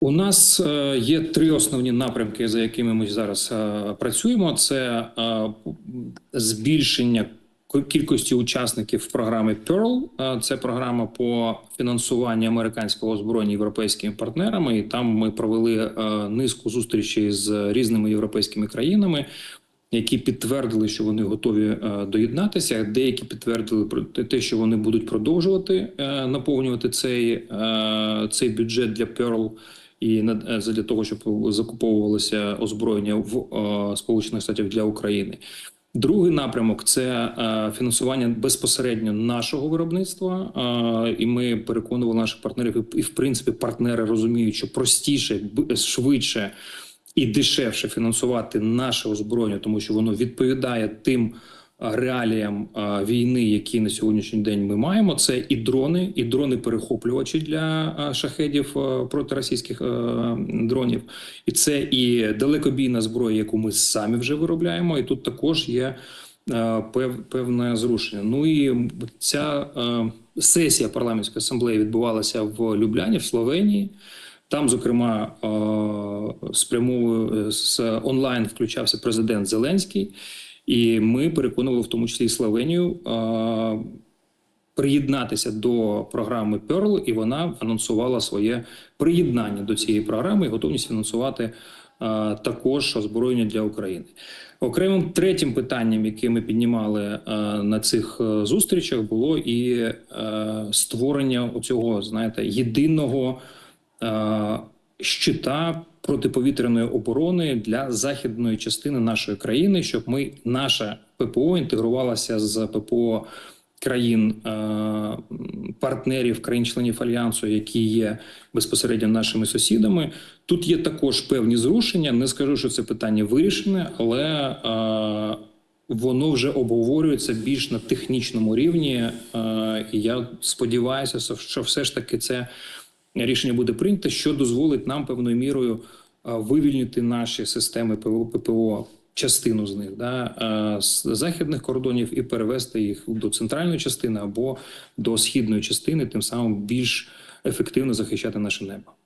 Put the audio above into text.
У нас е, є три основні напрямки, за якими ми зараз е, працюємо: це е, збільшення кількості учасників програми Pearl. Це програма по фінансуванню американського озброєння європейськими партнерами. І там ми провели низку зустрічей з різними європейськими країнами. Які підтвердили, що вони готові доєднатися. Деякі підтвердили те- що вони будуть продовжувати наповнювати цей, цей бюджет для Pearl і е, для того, щоб закуповувалося озброєння в е, Сполучених Штатів для України. Другий напрямок це е, фінансування безпосередньо нашого виробництва, і ми переконували наших партнерів, і, в принципі партнери розуміють, що простіше, швидше і дешевше фінансувати наше озброєння, тому що воно відповідає тим реаліям війни, які на сьогоднішній день ми маємо. Це і дрони, і дрони перехоплювачі для а, шахедів проти російських дронів, і це і далекобійна зброя, яку ми самі вже виробляємо. І тут також є е, певне зрушення. Ну і ця е, сесія парламентської асамблеї відбувалася в Любляні, в Словенії. Там, зокрема, е, спрямовую з онлайн включався президент Зеленський, і ми переконували в тому числі і Словенію приєднатися до програми Pearl, і вона анонсувала своє приєднання до цієї програми і готовність фінансувати також озброєння для України. Окремим третім питанням, яке ми піднімали на цих е, зустрічах, було і е, створення оцього, знаєте, єдиного щита протиповітряної оборони для західної частини нашої країни, щоб ми наша ППО інтегрувалася з ППО країн е, партнерів, країн-членів альянсу, які є безпосередньо нашими сусідами. Тут є також певні зрушення. Не скажу, що це питання вирішене, але е, воно вже обговорюється більш на технічному рівні. Е, і я сподіваюся, що все ж таки це рішення буде прийнято, що дозволить нам певною мірою вивільнити наші системи ПВО, ППО, частину з них да, з західних кордонів і перевести їх до центральної частини або до східної частини, тим самим більш ефективно захищати наше небо.